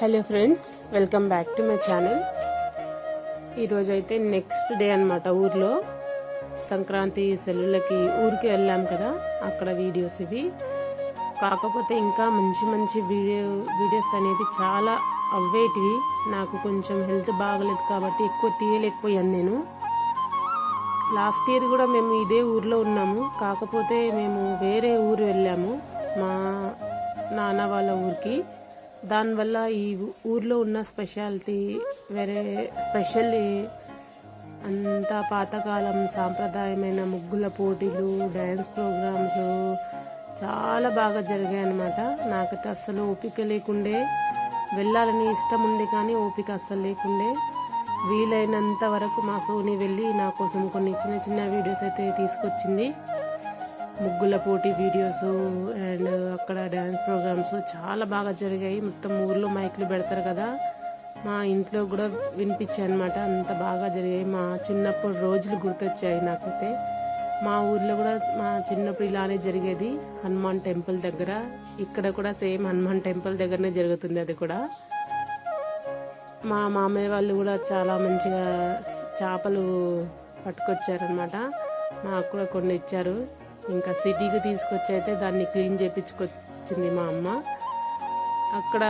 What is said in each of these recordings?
Hello friends welcome back to my channel. ఈరోజు అయితే next day అనమాట ఊర్లో. సంక్రాంతి సెలవులకి ఊరికి వెళ్ళాం కదా అక్కడ వీడియోస్ ఇవి. కాకపోతే ఇంకా మంచి మంచి వీడియో వీడియోస్ అనేది చాలా అవ్వేటివి. నాకు కొంచెం హెల్త్ బాగలేదు కాబట్టి ఎక్కువ తీయలేకపోయాను నేను. లాస్ట్ ఇయర్ కూడా మేము ఇదే ఊర్లో ఉన్నాము. కాకపోతే మేము వేరే ఊరు వెళ్ళాము మా నాన్న వాళ్ళ ఊరికి. దానివల్ల ఈ ఊర్లో ఉన్న స్పెషాలిటీ వేరే స్పెషల్ అంతా పాతకాలం సాంప్రదాయమైన ముగ్గుల పోటీలు డ్యాన్స్ ప్రోగ్రామ్స్ చాలా బాగా జరిగాయి అనమాట నాకైతే అస్సలు ఓపిక లేకుండే వెళ్ళాలని ఇష్టం ఉంది కానీ ఓపిక అస్సలు లేకుండే. వీలైనంత వరకు మా సోని వెళ్ళి నా కోసం కొన్ని చిన్న చిన్న వీడియోస్ అయితే తీసుకొచ్చింది. ముగ్గుల పోటీ వీడియోస్ అండ్ అక్కడ డ్యాన్స్ ప్రోగ్రామ్స్ చాలా బాగా జరిగాయి. మొత్తం ఊర్లో మైక్లు పెడతారు కదా. మా ఇంట్లో కూడా వినిపించాయి అనమాట అంత బాగా జరిగాయి. మా చిన్నప్పుడు రోజులు గుర్తొచ్చాయి నాకైతే. మా ఊర్లో కూడా మా చిన్నప్పుడు ఇలానే జరిగేది. హనుమాన్ టెంపుల్ దగ్గర. ఇక్కడ కూడా సేమ్ హనుమాన్ టెంపుల్ దగ్గరనే జరుగుతుంది అది కూడా. మా మామయ్య వాళ్ళు కూడా చాలా మంచిగా చేపలు పట్టుకొచ్చారనమాట మాకు కూడా కొన్ని ఇచ్చారు. ఇంకా సిటీకి తీసుకొచ్చి అయితే దాన్ని క్లీన్ చేయించుకొచ్చింది మా అమ్మ. అక్కడ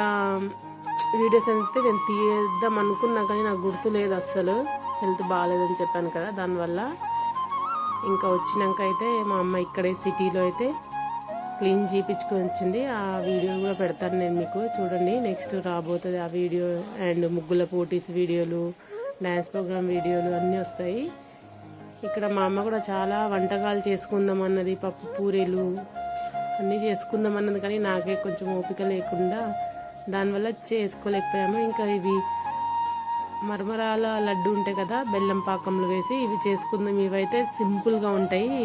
వీడియోస్ అయితే నేను తీద్దాం అనుకున్నా కానీ నాకు గుర్తు లేదు అస్సలు. హెల్త్ బాగాలేదని చెప్పాను కదా దానివల్ల. ఇంకా వచ్చినాక అయితే మా అమ్మ ఇక్కడే సిటీలో అయితే క్లీన్ చేయించుకొని వచ్చింది ఆ వీడియో కూడా పెడతాను నేను మీకు. చూడండి నెక్స్ట్ రాబోతుంది ఆ వీడియో. అండ్ ముగ్గుల పోటీస్ వీడియోలు డ్యాన్స్ ప్రోగ్రామ్ వీడియోలు అన్నీ వస్తాయి. ఇక్కడ మా అమ్మ కూడా చాలా వంటకాలు చేసుకుందాం అన్నది పప్పు పూరీలు అన్నీ చేసుకుందాం అన్నది కానీ నాకే కొంచెం ఓపిక లేకుండా దానివల్ల చేసుకోలేకపోయాము. ఇంకా ఇవి మరమరాల లడ్డు ఉంటాయి కదా బెల్లం పాకంలో వేసి ఇవి చేసుకుందాం. ఇవైతే సింపుల్గా ఉంటాయి.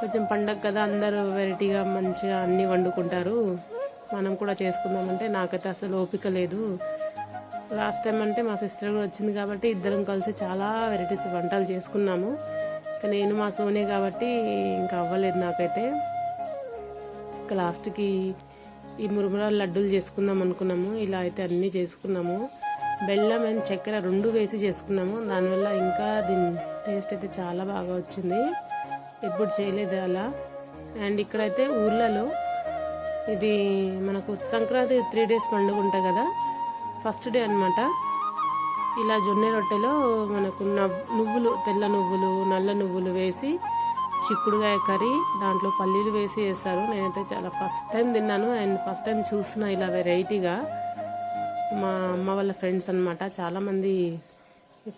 కొంచెం పండగ కదా అందరూ వెరైటీగా మంచిగా అన్నీ వండుకుంటారు. మనం కూడా చేసుకుందామంటే నాకైతే అసలు ఓపిక లేదు. లాస్ట్ టైం అంటే మా సిస్టర్ కూడా వచ్చింది కాబట్టి ఇద్దరం కలిసి చాలా వెరైటీస్ వంటలు చేసుకున్నాము. ఇంకా నేను మా సోనే కాబట్టి ఇంకా అవ్వలేదు నాకైతే. ఇంకా లాస్ట్కి ఈ మురుమురాలు లడ్డూలు చేసుకుందాం అనుకున్నాము. ఇలా అయితే అన్నీ చేసుకున్నాము. బెల్లం అండ్ చక్కెర రెండు వేసి చేసుకున్నాము. దానివల్ల ఇంకా దీని టేస్ట్ అయితే చాలా బాగా వచ్చింది. ఎప్పుడు చేయలేదు అలా. అండ్ ఇక్కడైతే ఊర్లలో ఇది మనకు సంక్రాంతి త్రీ డేస్ పండుగ ఉంటుంది కదా. ఫస్ట్ డే అనమాట ఇలా జొన్న రొట్టెలో మనకు నువ్వులు తెల్ల నువ్వులు నల్ల నువ్వులు వేసి చిక్కుడుగాయ కర్రీ దాంట్లో పల్లీలు వేసి వేస్తారు నేనైతే చాలా ఫస్ట్ టైం తిన్నాను. అండ్ ఫస్ట్ టైం చూసిన ఇలా వెరైటీగా మా అమ్మ వాళ్ళ ఫ్రెండ్స్ అనమాట చాలామంది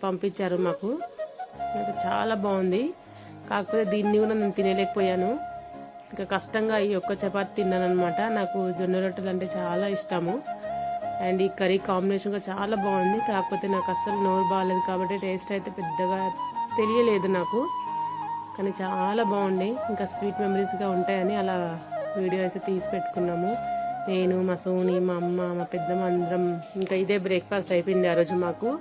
పంపించారు మాకు. అయితే చాలా బాగుంది. కాకపోతే దీన్ని కూడా నేను తినలేకపోయాను. ఇంకా కష్టంగా ఈ ఒక్క చపాతి తిన్నాను అనమాట నాకు జొన్న రొట్టెలు అంటే చాలా ఇష్టము. అండ్ ఈ కర్రీ కాంబినేషన్ కూడా చాలా బాగుంది. కాకపోతే నాకు అస్సలు నోరు బాగాలేదు కాబట్టి టేస్ట్ అయితే పెద్దగా తెలియలేదు నాకు. కానీ చాలా బాగుంది. ఇంకా స్వీట్ మెమరీస్గా ఉంటాయని అలా వీడియో అయితే తీసి పెట్టుకున్నాము. నేను మా సోని మా అమ్మ మా పెద్దమ్మ అందరం ఇంకా ఇదే బ్రేక్ఫాస్ట్ అయిపోయింది ఆ రోజు మాకు.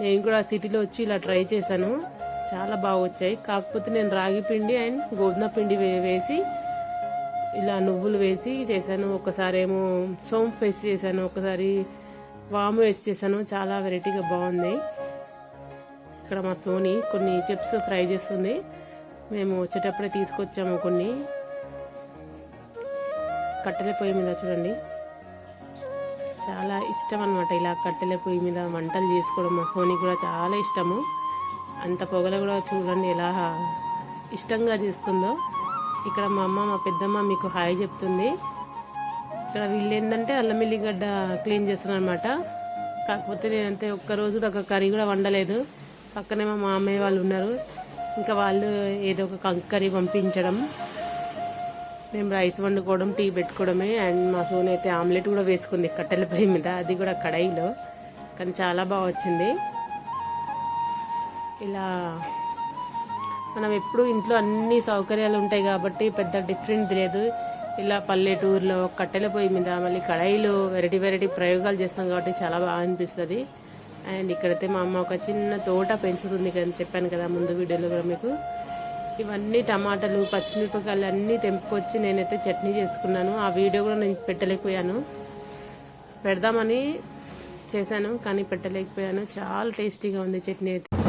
నేను కూడా సిటీలో వచ్చి ఇలా ట్రై చేశాను. చాలా బాగా వచ్చాయి. కాకపోతే నేను రాగి పిండి అండ్ గోధుమ పిండి వే- వేసి ఇలా నువ్వులు వేసి చేశాను. ఒకసారి ఏమో సోంపు వేసి చేశాను. ఒకసారి వాము వేసి చేశాను. చాలా వెరైటీగా బాగుంది. ఇక్కడ మా సోని కొన్ని చిప్స్ ఫ్రై చేస్తుంది. మేము వచ్చేటప్పుడే తీసుకొచ్చాము కొన్ని. కట్టెల పొయ్యి మీద చూడండి. చాలా ఇష్టం అనమాట ఇలా కట్టెల పొయ్యి మీద వంటలు చేసుకోవడం. మా సోని కూడా చాలా ఇష్టము. అంత పొగలు కూడా చూడండి ఎలా ఇష్టంగా చేస్తుందో. ఇక్కడ మా అమ్మ మా పెద్దమ్మ మీకు హాయ్ చెప్తుంది. ఇక్కడ వీళ్ళు ఏంటంటే అల్లం ఎల్లిగడ్డ క్లీన్ చేస్తున్నారు అనమాట కాకపోతే నేనంతే ఒక్క రోజు ఒక కర్రీ కూడా వండలేదు. పక్కనే మా మామయ్య వాళ్ళు ఉన్నారు. ఇంకా వాళ్ళు ఏదో ఒక కర్రీ పంపించడం మేము రైస్ వండుకోవడం టీ పెట్టుకోవడమే. అండ్ మా సోన్ అయితే ఆమ్లెట్ కూడా వేసుకుంది కట్టెల పొయ్యి మీద. అది కూడా కడాయిలో. కానీ చాలా బాగా వచ్చింది. ఇలా మనం ఎప్పుడు ఇంట్లో అన్ని సౌకర్యాలు ఉంటాయి కాబట్టి పెద్ద డిఫరెంట్ లేదు ఇలా పల్లెటూరులో కట్టెల పొయ్యి మీద మళ్ళీ కడాయిలో వెరైటీ వెరైటీ ప్రయోగాలు చేస్తాం కాబట్టి చాలా బాగా అనిపిస్తుంది. అండ్ ఇక్కడైతే మా అమ్మ ఒక చిన్న తోట పెంచుతుంది కదా చెప్పాను కదా ముందు వీడియోలో కూడా మీకు. ఇవన్నీ టమాటాలు పచ్చిమిరపకాయలు అన్నీ తెంపుకొచ్చి నేనైతే చట్నీ చేసుకున్నాను. ఆ వీడియో కూడా నేను పెట్టలేకపోయాను. పెడదామని చేశాను కానీ పెట్టలేకపోయాను. చాలా టేస్టీగా ఉంది చట్నీ అయితే.